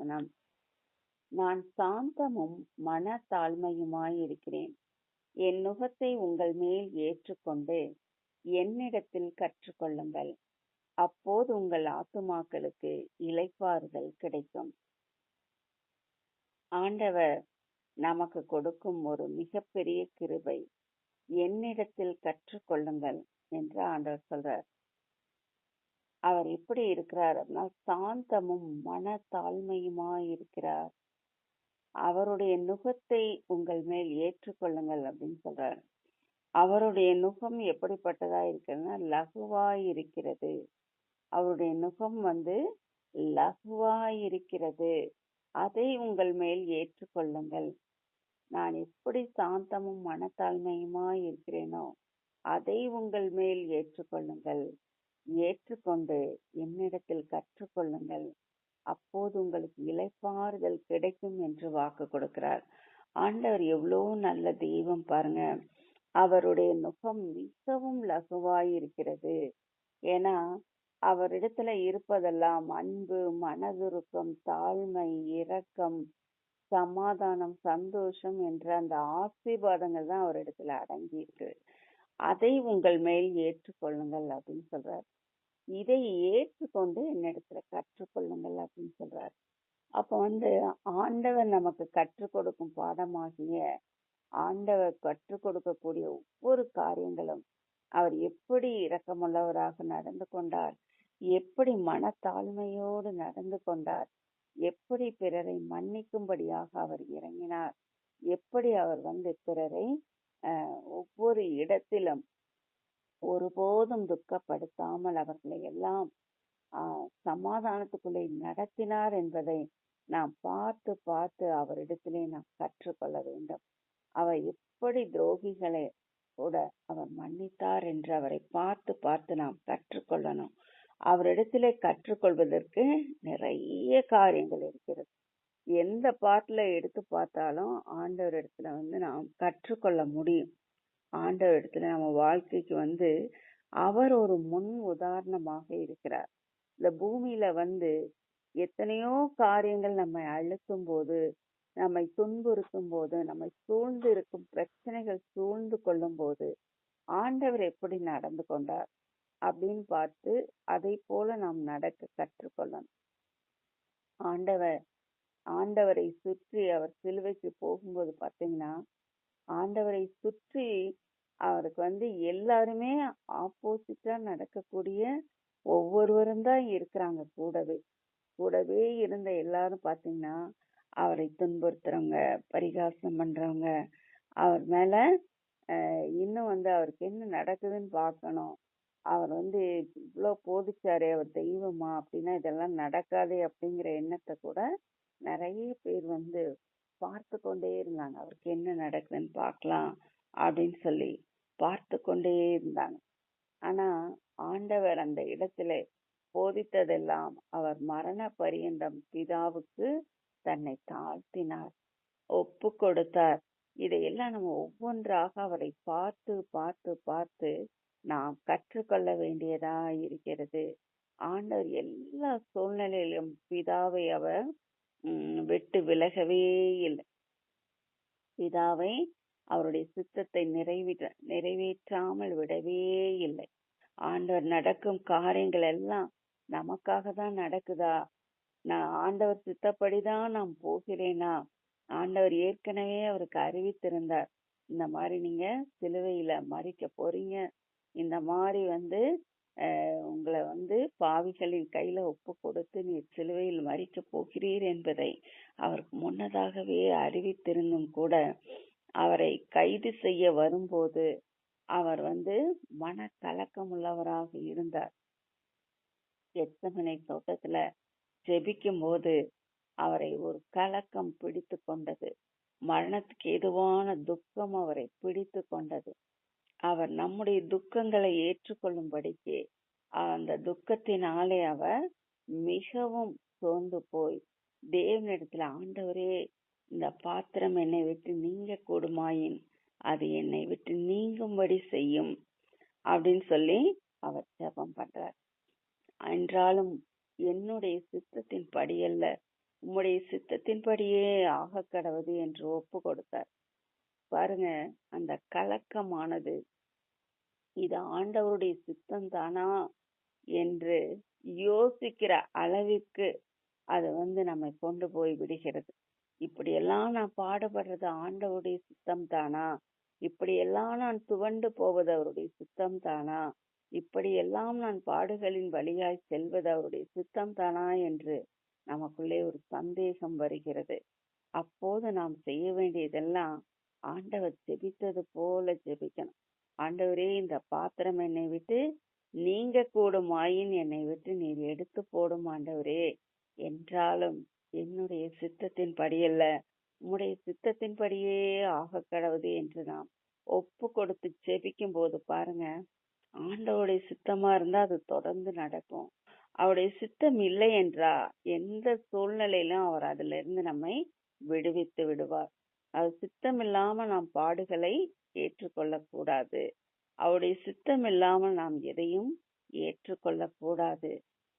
வசனம் நான் சாந்தமும் மன தாழ்மையுமாயிருக்கிறேன் என் நுகத்தை உங்கள் மேல் ஏற்றுக்கொண்டு என்னிடத்தில் கற்றுக்கொள்ளுங்கள். அப்போது உங்கள் ஆத்துமாக்களுக்கு இளைப்பாறுதல் கிடைக்கும். ஆண்டவர் நமக்கு கொடுக்கும் ஒரு மிகப்பெரிய கிருபை. என்னிடத்தில் கற்றுக்கொள்ளுங்கள் என்று ஆண்டவர் சொல்றார். அவர் எப்படி இருக்கிறார் அப்படின்னா சாந்தமும் மன தாழ்மையுமா இருக்கிறார் அவருடைய நுகத்தை உங்கள் மேல் ஏற்றுக்கொள்ளுங்கள் அப்படின்னு சொல்றார். அவருடைய நுகம் எப்படிப்பட்டதா இருக்குன்னா லகுவாய் இருக்கிறது அவருடைய நுகம் வந்து லகுவாய் இருக்கிறது அதை உங்கள் மேல் ஏற்றுக்கொள்ளுங்கள். நான் எப்படி சாந்தமும் மனத்தாழ்மையுமா இருக்கிறேனோ அதை உங்கள் மேல் ஏற்றுக்கொள்ளுங்கள். ஏற்றுக்கொண்டு என்னிடத்தில் கற்றுக்கொள்ளுங்கள். அப்போது உங்களுக்கு இளைப்பாறுதல் கிடைக்கும் என்று வாக்கு கொடுக்கிறார். ஆண்டவர் எவ்வளவு நல்ல தெய்வம் பாருங்க. அவருடைய நுகம் மிகவும் லகுவாய் இருக்கிறது ஏன்னா அவரிடத்துல இருப்பதெல்லாம் அன்பு மனதுருக்கம் தாழ்மை இரக்கம் சமாதானம் சந்தோஷம் என்ற அந்த ஆசீர்வாதங்கள் தான் அவரிடத்துல அடங்கி இருக்கு அதை உங்கள் மேல் ஏற்றுக்கொள்ளுங்கள் அப்படின்னு சொல்றார். இதை ஏற்றுக்கொண்டு என்னிடத்துல கற்றுக்கொள்ளுங்கள் அப்படின்னு சொல்றார். அப்ப வந்து ஆண்டவர் நமக்கு கற்றுக் கொடுக்கும் பாடமாகிய ஆண்டவர் கற்றுக் கொடுக்கக்கூடிய ஒவ்வொரு காரியங்களும் அவர் எப்படி இரக்கமுள்ளவராக நடந்து கொண்டார் எப்படி மனத்தாழ்மையோடு நடந்து கொண்டார் எப்படி பிறரை மன்னிக்கும்படியாக அவர் இறங்கினார் எப்படி அவர் வந்து பிறரை ஒவ்வொரு இடத்திலும் ஒருபோதும் துக்கப்படுத்தாமல் அவர்களை எல்லாம் சமாதானத்துக்குள்ளே நடத்தினார் என்பதை நாம் பார்த்து பார்த்து அவரிடத்திலே நாம் கற்றுக்கொள்ள வேண்டும். அவர் எப்படி துரோகிகளை கூட அவர் மன்னித்தார் என்று அவரை பார்த்து பார்த்து நாம் கற்றுக்கொள்ளணும். அவரிடத்திலே கற்றுக்கொள்வதற்கு நிறைய காரியங்கள் இருக்கிறது. எந்த பாட்டில் எடுத்து பார்த்தாலும் ஆண்டவர் இடத்துல வந்து நாம் கற்றுக்கொள்ள முடியும். ஆண்டவர் இடத்துல நம்ம வாழ்க்கைக்கு வந்து அவர் ஒரு முன் உதாரணமாக இருக்கிறார். இந்த பூமியில வந்து எத்தனையோ காரியங்கள் நம்மை அழுத்தும் போது நம்மை துன்புறுத்தும் போது நம்மை சூழ்ந்து இருக்கும் பிரச்சனைகள் சூழ்ந்து கொள்ளும் போது ஆண்டவர் எப்படி நடந்து கொண்டார் அப்படின்னு பார்த்து அதை போல நாம் நடக்க கற்றுக்கொள்ளணும். ஆண்டவர் ஆண்டவரை சுற்றி அவர் சிலுவைக்கு போகும்போது பார்த்தீங்கன்னா ஆண்டவரை சுற்றி அவருக்கு வந்து எல்லாருமே ஆப்போசிட்டா நடக்கக்கூடிய ஒவ்வொருவரும் தான் இருக்கிறாங்க கூடவே. கூடவே இருந்த எல்லாரும் பார்த்தீங்கன்னா அவரை துன்புறுத்துறவங்க பரிகாசம் பண்றவங்க அவர் மேல இன்னும் வந்து அவருக்கு என்ன நடக்குதுன்னு பார்க்கணும். அவர் வந்து இவ்வளோ போதிச்சாரே அவர் தெய்வமா அப்படின்னா இதெல்லாம் நடக்காதே அப்படிங்கிற எண்ணத்தை கூட நிறைய பேர் வந்து பார்த்து கொண்டே இருந்தாங்க. அவருக்கு என்ன நடக்குதுன்னு பார்க்கலாம் அப்படின்னு சொல்லி பார்த்து கொண்டே இருந்தாங்க. ஆனா ஆண்டவர் அந்த இடத்துல போதித்ததெல்லாம் அவர் மரண பரியந்தம் பிதாவுக்கு தன்னை தாழ்த்தினார் ஒப்பு கொடுத்தார். இதையெல்லாம் நம்ம ஒவ்வொன்றாக அவரை பார்த்து பார்த்து பார்த்து நாம் கற்றுக்கொள்ள வேண்டியதா இருக்கிறது. ஆண்டவர் எல்லா சூழ்நிலையிலும் பிதாவை அவர் விட்டு விலகவே இல்லை. பிதாவை அவருடைய சித்தத்தை நிறைவேற்ற நிறைவேற்றாமல் விடவே இல்லை. ஆண்டவர் நடக்கும் காரியங்கள் எல்லாம் நமக்காக தான் நடக்குதா? நான் ஆண்டவர் சித்தப்படிதான் நான் போகிறேனா? ஆண்டவர் ஏற்கனவே அவருக்கு அறிவித்திருந்தார். இந்த மாதிரி நீங்க சிலுவையில மறிக்க போறீங்க. இந்த மாதிரி வந்து உங்களை வந்து பாவிகளின் கையில ஒப்பு கொடுத்து நீ சிலுவையில் மறிக்க போகிறீர் என்பதை அவருக்கு முன்னதாகவே அறிவித்திருந்தும் கூட அவரை கைது செய்ய வரும்போது அவர் வந்து மன கலக்கம் உள்ளவராக இருந்தார். எத்தமனை தோட்டத்துல ஜெபிக்கும் போது அவரை ஒரு கலக்கம் பிடித்து கொண்டது. மரணத்துக்கு எதுவான துக்கம் அவரை பிடித்து கொண்டது. அவர் நம்முடைய துக்கங்களை ஏற்றுக்கொள்ளும்படிக்கு அந்த துக்கத்தினாலே அவர் மிகவும் சோர்ந்து போய் தேவனிடத்துல ஆண்டவரே இந்த பாத்திரம் என்னை விட்டு நீங்க கூடுமாயின்? அது என்னை விட்டு நீங்கும்படி செய்யும். அப்படின்னு சொல்லி அவர் ஜெபம் பண்றார். என்றாலும் என்னுடைய சித்தத்தின் படியல்ல உம்முடைய சித்தத்தின்படியே ஆக கடவுது என்று ஒப்பு கொடுத்தார் பாருங்க அந்த கலக்கமானது. இது ஆண்டவருடைய சித்தம் தானா என்று யோசிக்கிற அளவிற்கு அது வந்து நம்மை கொண்டு போய் விடுகிறது. இப்படியெல்லாம் நான் பாடுபடுறது ஆண்டவருடைய சித்தம் தானா இப்படியெல்லாம் நான் துவண்டு போவது அவருடைய சித்தம் தானா இப்படியெல்லாம் நான் பாடுகளின் வழியாய் செல்வது அவருடைய சித்தம் தானா என்று நமக்குள்ளே ஒரு சந்தேகம் வருகிறது. அப்போது நாம் செய்ய வேண்டியதெல்லாம் ஆண்டவர் ஜெபித்தது போல ஜெபிக்கணும். ஆண்டவரே இந்த பாத்திரம் என்னை விட்டு நீங்க கூடுமாயின் என்னை விட்டு நீர் எடுத்து போடும் ஆண்டவரே. என்றாலும் என்னுடைய சித்தத்தின் படியல்ல உம்முடைய சித்தத்தின் படியே ஆக கடவுது என்று நாம் ஒப்பு கொடுத்து ஜெபிக்கும் போது பாருங்க ஆண்டவருடைய சித்தமா இருந்தா அது தொடர்ந்து நடக்கும். அவருடைய சித்தம் இல்லை என்றா எந்த சூழ்நிலையிலும் அவர் அதுல இருந்து நம்மை விடுவித்து விடுவார். அது சித்தமில்லாம நாம் பாடுகளை ஏற்றுக்கொள்ள கூடாது அவருடைய சித்தம் இல்லாமல் நாம் எதையும் ஏற்றுக்கொள்ள கூடாது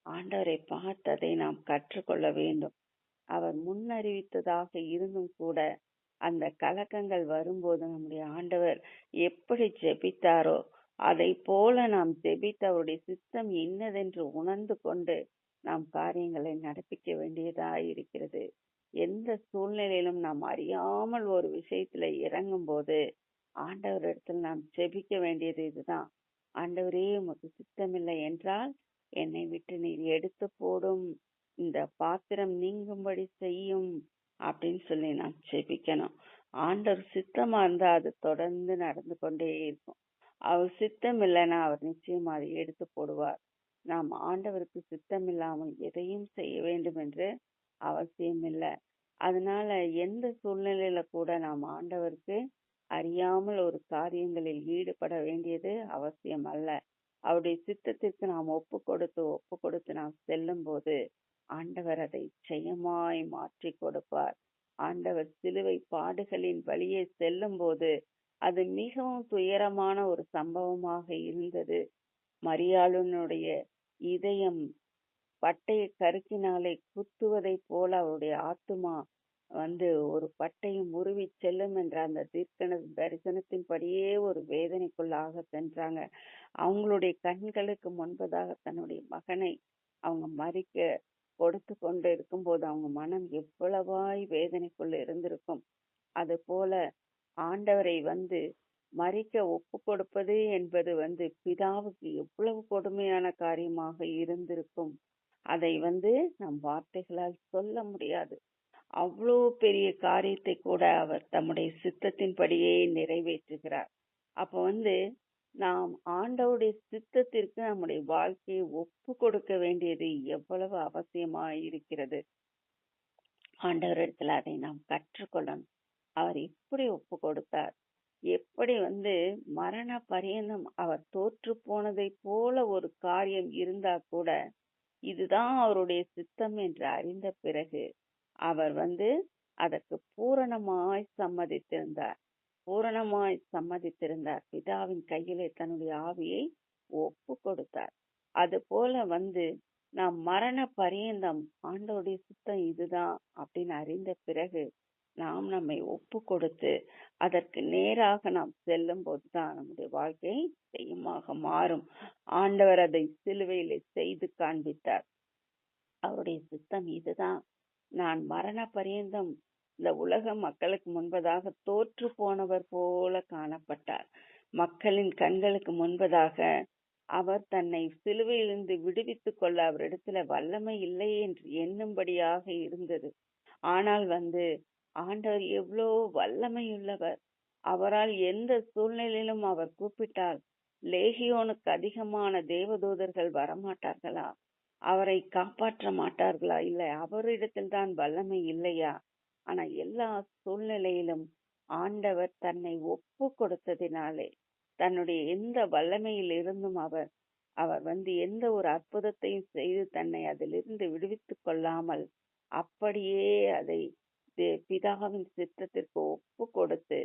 ஆண்டவரை பார்த்ததை நாம் கற்றுக்கொள்ள வேண்டும். அவர் முன்னறிவித்ததாக இருந்தும் கூட அந்த கலக்கங்கள் வரும்போது நம்முடைய ஆண்டவர் எப்படி ஜெபித்தாரோ அதை போல நாம் ஜெபித்து அவருடைய சித்தம் இன்னதென்று உணர்ந்து கொண்டு நாம் காரியங்களை நடப்பிக்க வேண்டியதாய் இருக்கிறது எந்த சூழ்நிலையிலும் நாம் அறியாமல் ஒரு விஷயத்துல இறங்கும் போது இடத்துல நாம் ஜெபிக்க வேண்டியது இதுதான். ஆண்டவரே உமக்கு சித்தமில்லை என்றால் என்னை விட்டு நீர் எடுத்து போடும். இந்த பாத்திரம் நீங்கும்படி செய்யும் அப்படின்னு சொல்லி நாம் ஜெபிக்கணும். ஆண்டவர் சித்தமா இருந்தா அது தொடர்ந்து நடந்து கொண்டே இருக்கும். அவர் சித்தம் இல்லைன்னா அவர் நிச்சயமா அதை எடுத்து போடுவார். நாம் ஆண்டவருக்கு சித்தம் இல்லாமல் எதையும் செய்ய வேண்டும் என்று அவசியம் இல்லை. அதனால எந்த சூழ்நிலையில கூட நாம் ஆண்டவருக்கு அறியாமல் ஒரு காரியங்களில் ஈடுபட வேண்டியது அவசியம் அல்ல. அவருடைய சித்தத்திற்கு நாம் ஒப்பு கொடுத்து ஒப்பு கொடுத்து நாம் செல்லும் போது ஆண்டவர் அதை ஜெயமாய் மாற்றி கொடுப்பார். ஆண்டவர் சிலுவை பாடுகளின் வழியே செல்லும் போது அது மிகவும் துயரமான ஒரு சம்பவமாக இருந்தது. மரியாளுனுடைய இதயம் பட்டய கருக்கினாலே குத்துவதை போல அவருடைய ஆத்துமா வந்து ஒரு பட்டையை உருவிச் செல்லும் என்ற அந்த தீர்க்கண தரிசனத்தின்படியே ஒரு வேதனைக்குள்ளாக சென்றாங்க. அவங்களுடைய கண்களுக்கு முன்பதாக தன்னுடைய மகனை அவங்க மறிக்க கொடுத்து கொண்டு இருக்கும்போது அவங்க மனம் எவ்வளவாய் வேதனைக்குள் இருந்திருக்கும். அது போல ஆண்டவரை வந்து மறிக்க ஒப்பு கொடுப்பது என்பது வந்து பிதாவுக்கு எவ்வளவு கொடுமையான காரியமாக இருந்திருக்கும். அதை வந்து நம் வார்த்தைகளால் சொல்ல முடியாது. அவ்வளோ பெரிய காரியத்தை கூட அவர் தம்முடைய சித்தத்தின்படியே நிறைவேற்றுகிறார். அப்ப வந்து நாம் ஆண்டவருடைய சித்தத்திற்கு நம்முடைய வாழ்க்கையை ஒப்பு கொடுக்க வேண்டியது எவ்வளவு அவசியமா இருக்கிறது ஆண்டவரிடத்துல அதை நாம் கற்றுக்கொள்ளணும். அவர் எப்படி ஒப்பு கொடுத்தார்? எப்படி வந்து மரண பரியந்தம் அவர் தோற்று போனதை போல ஒரு காரியம் இருந்தா கூட இதுதான் அவருடைய சித்தம் என்று அறிந்த பிறகு அவர் வந்து அதற்கு பூரணமாய் சம்மதித்திருந்தார். பூரணமாய் சம்மதித்திருந்தார். பிதாவின் கையிலே தன்னுடைய ஆவியை ஒப்பு கொடுத்தார். அது போல வந்து நாம் மரண பரியந்தம் ஆண்டோடைய சித்தம் இதுதான் அப்படின்னு அறிந்த பிறகு நாம் நம்மை ஒப்பு கொடுத்து அதற்கு நேராக நாம் செல்லும் போதுதான் நம்முடைய வாழ்க்கை செய்யமாக மாறும். ஆண்டவர் அதை சிலுவையிலே செய்து காண்பித்தார். அவருடைய சித்தம் இதுதான். நான் மரண பரியந்தம் இந்த உலக மக்களுக்கு முன்பதாக தோற்று போனவர் போல காணப்பட்டார். மக்களின் கண்களுக்கு முன்பதாக அவர் தன்னை சிலுவையிலிருந்து விடுவித்துக் கொள்ள அவரிடத்துல வல்லமை இல்லை என்று எண்ணும்படியாக இருந்தது. ஆனால் வந்து ஆண்டவர் எவ்வளோ வல்லமையுள்ளவர். அவரால் எந்த சூழ்நிலையிலும் அவர் கூப்பிட்டால் லேகியோனுக்கு அதிகமான தேவதூதர்கள் வரமாட்டார்களா? அவரை காப்பாற்ற மாட்டார்களா? இல்லை அவரிடத்தில் தான் வல்லமை இல்லையா? ஆனா எல்லா சூழ்நிலையிலும் ஆண்டவர் தன்னை ஒப்பு கொடுத்ததினாலே தன்னுடைய எந்த வல்லமையில் இருந்தும் அவர் அவர் வந்து எந்த ஒரு அற்புதத்தையும் செய்து தன்னை அதிலிருந்து விடுவித்துக் கொள்ளாமல் அப்படியே அதை பிதாவின் சித்தத்திற்கு ஒப்பு கொடுத்து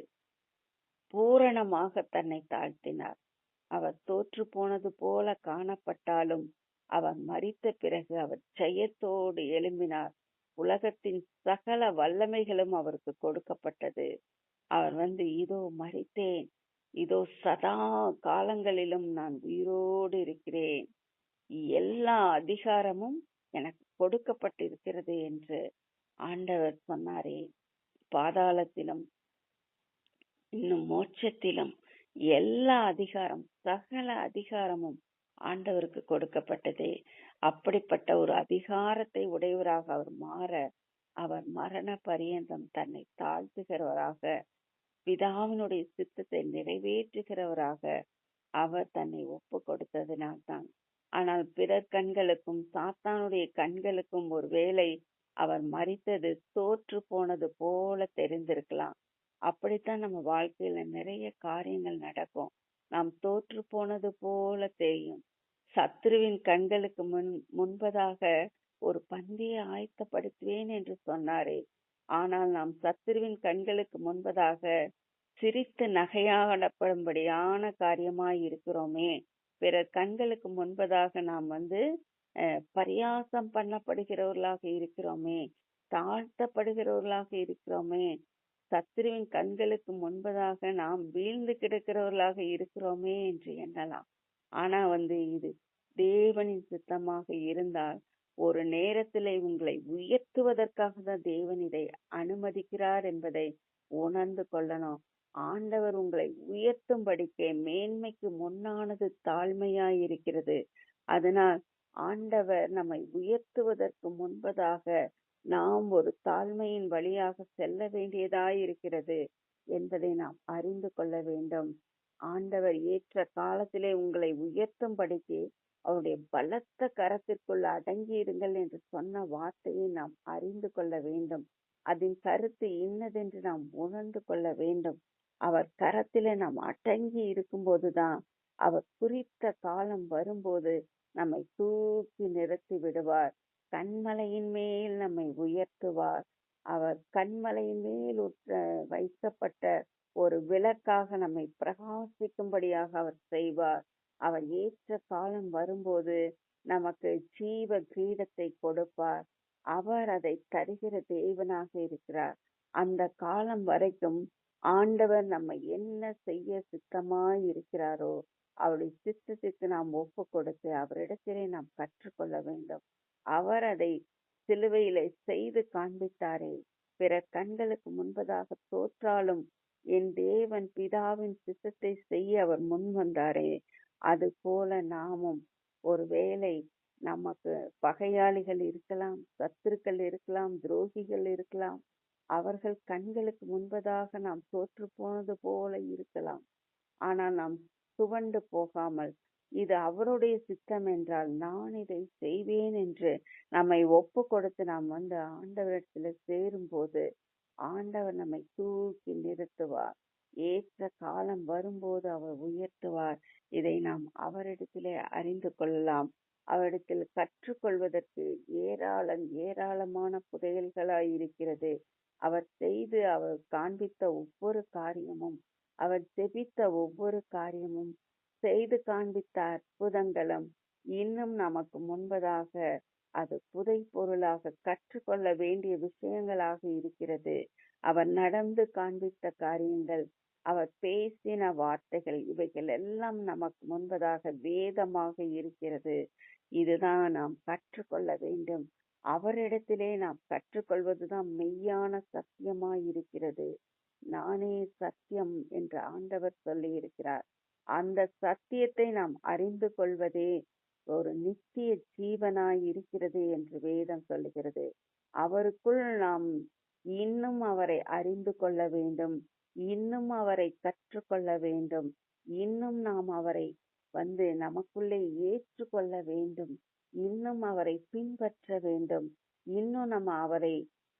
பூரணமாக தன்னை தாழ்த்தினார். அவர் தோற்று போனது போல காணப்பட்டாலும் அவர் மறித்த பிறகு அவர் ஜெயத்தோடு எழும்பினார். உலகத்தின் சகல வல்லமைகளும் அவருக்கு கொடுக்கப்பட்டது. அவர் வந்து இதோ மறித்தேன் இதோ சதா காலங்களிலும் நான் உயிரோடு இருக்கிறேன். எல்லா அதிகாரமும் எனக்கு கொடுக்கப்பட்டிருக்கிறது என்று ஆண்டவர் சொன்னாரே பாதாளத்திலும் இன்னும் மோட்சத்திலும் எல்லா அதிகாரம் சகல அதிகாரமும் ஆண்டவருக்கு கொடுக்கப்பட்டதே. அப்படிப்பட்ட ஒரு அதிகாரத்தை உடையவராக அவர் மாற அவர் மரண பரியந்தம் தன்னை தாழ்த்துகிறவராக பிதாவினுடைய சித்தத்தை நிறைவேற்றுகிறவராக அவர் தன்னை ஒப்பு கொடுத்ததினால்தான் ஆனால் பிறர் கண்களுக்கும் சாத்தானுடைய கண்களுக்கும் ஒரு வேலை அவர் மறித்தது தோற்று போனது போல தெரிந்திருக்கலாம். அப்படித்தான் நம்ம வாழ்க்கையில நிறைய காரியங்கள் நடக்கும். நாம் தோற்று போனது போல தெரியும். சத்ருவின் கண்களுக்கு முன் முன்பதாக ஒரு பந்தியை ஆயத்தப்படுத்துவேன் என்று சொன்னாரே. ஆனால் நாம் சத்ருவின் கண்களுக்கு முன்பதாக சிரித்து நகையாடப்படும்படியான காரியமாய் இருக்கிறோமே. பிறர் கண்களுக்கு முன்பதாக நாம் வந்து பரியாசம் பண்ணப்படுகிறவர்களாக இருக்கிறோமே தாழ்த்தப்படுகிறவர்களாக இருக்கிறோமே சத்துருவின் கண்களுக்கு முன்பதாக நாம் வீழ்ந்து கிடக்கிறவர்களாக இருக்கிறோமே என்று எண்ணலாம். ஆனா வந்து இது தேவனின் சித்தமாக இருந்தால் ஒரு நேரத்திலே உங்களை உயர்த்துவதற்காக தான் தேவன் இதை அனுமதிக்கிறார் என்பதை உணர்ந்து கொள்ளணும். ஆண்டவர் உங்களை உயர்த்தும்படிக்க மேன்மைக்கு முன்னானது தாழ்மையாய் இருக்கிறது. அதனால் ஆண்டவர் நம்மை உயர்த்துவதற்கு முன்பதாக நாம் ஒரு தாழ்மையின் வழியாக செல்ல வேண்டியதாய் இருக்கிறது என்பதை நாம் அறிந்து கொள்ள வேண்டும். ஆண்டவர் ஏற்ற காலத்திலே உங்களை உயர்த்தும்படிக்கு அவருடைய பலத்த கரத்திற்குள் அடங்கி இருங்கள் என்று சொன்ன வார்த்தையை நாம் அறிந்து கொள்ள வேண்டும். அதன் கருத்து இன்னதென்று நாம் உணர்ந்து கொள்ள வேண்டும். அவர் கரத்திலே நாம் அடங்கி இருக்கும்போதுதான் அவர் குறித்த காலம் வரும்போது நம்மை தூக்கி நிறுத்தி விடுவார். கண்மலையின் மேல் நம்மை உயர்த்துவார். அவர் கண்மலையின் மேல் வைக்கப்பட்ட ஒரு விளக்காக நம்மை பிரகாசிக்கும்படியாக அவர் செய்வார். அவர் ஏற்ற காலம் வரும்போது நமக்கு ஜீவ கிரீடத்தை கொடுப்பார். அவர் அதை தருகிற தேவனாக இருக்கிறார். அந்த காலம் வரைக்கும் ஆண்டவர் நம்மை என்ன செய்ய சித்தமாய் இருக்கிறாரோ அவருடைய சித்தத்திற்கு நாம் ஒப்பு கொடுத்து அவரிடத்திலே நாம் கற்றுக்கொள்ள வேண்டும். அவர் அதை சிலுவையிலே செய்து காண்பித்தாரே. பிற கண்களுக்கு முன்பதாக தோற்றாலும் என் தேவன் பிதாவின் சித்தத்தை செய்ய அவர் முன் வந்தாரே. அது போல நாமும் ஒருவேளை நமக்கு பகையாளிகள் இருக்கலாம் சத்துருக்கள் இருக்கலாம் துரோகிகள் இருக்கலாம். அவர்கள் கண்களுக்கு முன்பதாக நாம் தோற்று போனது போல இருக்கலாம். ஆனால் நாம் துவண்டு போகாமல் இது அவருடைய சித்தம் என்றால் நான் இதை செய்வேன் என்று நம்மை ஒப்பு கொடுத்து நாம் வந்து ஆண்டவரிடத்துல சேரும்போது ஆண்டவர் நம்மை தூக்கி நிறுத்துவார். ஏற்ற காலம் வரும்போது அவர் உயர்த்துவார். இதை நாம் அவரிடத்திலே அறிந்து கொள்ளலாம். அவரிடத்தில் கற்றுக்கொள்வதற்கு ஏராளம் ஏராளமான புதையல்களாய் இருக்கிறது. அவர் செய்து அவர் காண்பித்த ஒவ்வொரு காரியமும் அவர் செபித்த ஒவ்வொரு காரியமும் செய்து காண்பித்த அற்புதங்களும் இன்னும் நமக்கு முன்பதாக அது புதை பொருளாக கற்றுக்கொள்ள வேண்டிய விஷயங்களாக இருக்கிறது. அவர் நடந்து காண்பித்த காரியங்கள் அவர் பேசின வார்த்தைகள் இவைகள் எல்லாம் நமக்கு முன்பதாக வேதமாக இருக்கிறது. இதுதான் நாம் கற்றுக்கொள்ள வேண்டும். அவரிடத்திலே நாம் கற்றுக்கொள்வதுதான் மெய்யான சத்தியமாய் இருக்கிறது. நானே சத்தியம் என்று ஆண்டவர் சொல்லி இருக்கிறார் அந்த சத்தியத்தை நாம் அறிந்து கொள்வதே ஒரு நித்திய ஜீவனாய் இருக்கிறது என்று வேதம் சொல்லுகிறது. அவருக்குள் நாம் இன்னும் அவரை அறிந்து கொள்ள வேண்டும் இன்னும் அவரை கற்றுக்கொள்ள வேண்டும் இன்னும் நாம் அவரை வந்து நமக்குள்ளே ஏற்றுக்கொள்ள வேண்டும் இன்னும் அவரை பின்பற்ற வேண்டும் இன்னும் நம்ம அவரை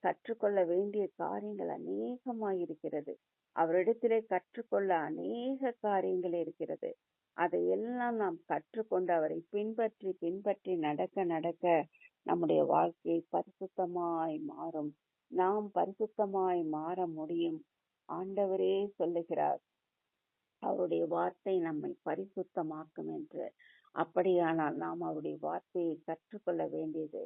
கற்றுக்கொள்ள வேண்டிய காரியங்கள் அநேகமாயிருக்கிறது அவரிடத்திலே கற்றுக்கொள்ள அநேக காரியங்கள் இருக்கிறது. அதையெல்லாம் நாம் கற்றுக்கொண்டு அவரை பின்பற்றி பின்பற்றி நடக்க நடக்க நம்முடைய வாழ்க்கை பரிசுத்தமாய் மாறும். நாம் பரிசுத்தமாய் மாற முடியும். ஆண்டவரே சொல்லுகிறார் அவருடைய வார்த்தை நம்மை பரிசுத்தமாக்கும் என்று. அப்படியானால் நாம் அவருடைய வார்த்தையை கற்றுக்கொள்ள வேண்டியது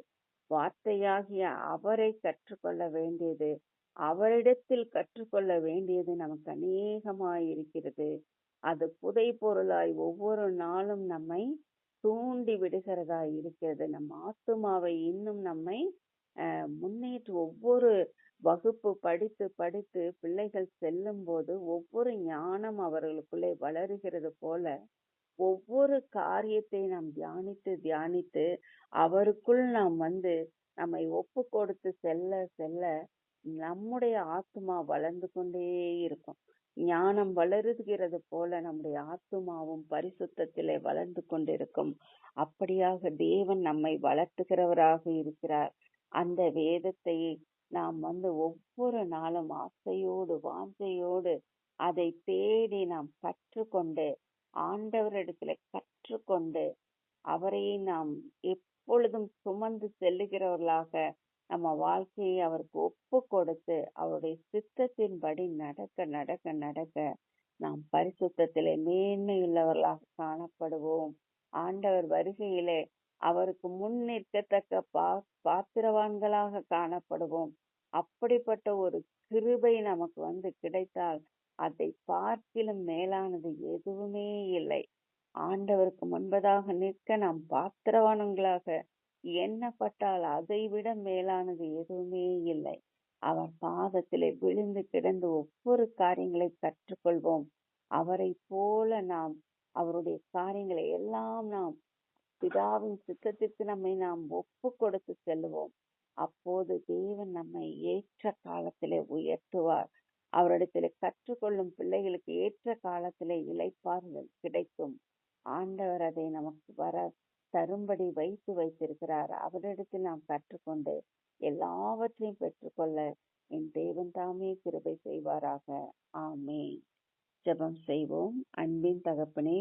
வார்த்தையாகிய அவரை கற்றுக்கொள்ள வேண்டியது அவரிடத்தில் கற்றுக்கொள்ள வேண்டியது நமக்கு அநேகமாய் இருக்கிறது அது புதை பொருளாய் ஒவ்வொரு நாளும் நம்மை தூண்டி விடுகிறதா இருக்கிறது நம் ஆத்துமாவை இன்னும் நம்மை அஹ், முன்னேற்று ஒவ்வொரு வகுப்பு படித்து படித்து பிள்ளைகள் செல்லும் போது ஒவ்வொரு ஞானம் அவர்களுக்குள்ளே வளருகிறது போல ஒவ்வொரு காரியத்தை நாம் தியானித்து தியானித்து அவருக்குள் நாம் வந்து நம்மை ஒப்பு கொடுத்து செல்ல செல்ல நம்முடைய ஆத்மா வளர்ந்து கொண்டே இருக்கும். ஞானம் வளருகிறது போல நம்முடைய ஆத்துமாவும் பரிசுத்தத்திலே வளர்ந்து கொண்டிருக்கும். அப்படியாக தேவன் நம்மை வளர்த்துகிறவராக இருக்கிறார். அந்த வேதத்தை நாம் வந்து ஒவ்வொரு நாளும் ஆசையோடு வாஞ்சையோடு அதை தேடி நாம் கற்றுக்கொண்டு ஆண்டவரிடத்துல கற்றுக்கொண்டு அவரை நாம் எப்பொழுதும் சுமந்து செல்லுகிறவர்களாக நம்ம வாழ்க்கையை அவருக்கு ஒப்பு கொடுத்து அவருடைய சித்தத்தின்படி நடக்க நடக்க நடக்க நாம் பரிசுத்திலே மேன்மையுள்ளவர்களாக காணப்படுவோம். ஆண்டவர் வருகையிலே அவருக்கு முன் நிற்கத்தக்க பா பாத்திரவான்களாக காணப்படுவோம். அப்படிப்பட்ட ஒரு கிருபை நமக்கு வந்து கிடைத்தால் அதை பார்க்கிலும் மேலானது எதுவுமே இல்லை. ஆண்டவருக்கு முன்பதாக நிற்க நாம் பாத்திரவான்களாக எண்ணப்பட்டால் அதைவிட மேலானது எதுவுமே இல்லை. அவர் பாதத்திலே விழுந்து கிடந்து ஒவ்வொரு காரியங்களை கற்றுக்கொள்வோம். அவரை போல நாம் அவருடைய காரியங்களை எல்லாம் நாம் பிதாவின் சித்தத்திற்கு நம்மை நாம் ஒப்பு கொடுத்து செல்லுவோம் அப்போது தேவன் நம்மை ஏற்ற காலத்திலே உயர்த்துவார். அவரிடத்திலே கற்றுக்கொள்ளும் பிள்ளைகளுக்கு ஏற்ற காலத்திலே இளைப்பாறுதல் கிடைக்கும். ஆண்டவர் அதை நமக்கு வர தரும்படி வைத்து வைத்திருக்கிறார். அவரிடத்தில் நாம் கற்றுக்கொண்டு எல்லாவற்றையும் பெற்றுக்கொள்ள என் தேவன் தாமே கிருபை செய்வாராக. ஆமே ஜெபம் செய்வோம். அன்பின் தகப்பனே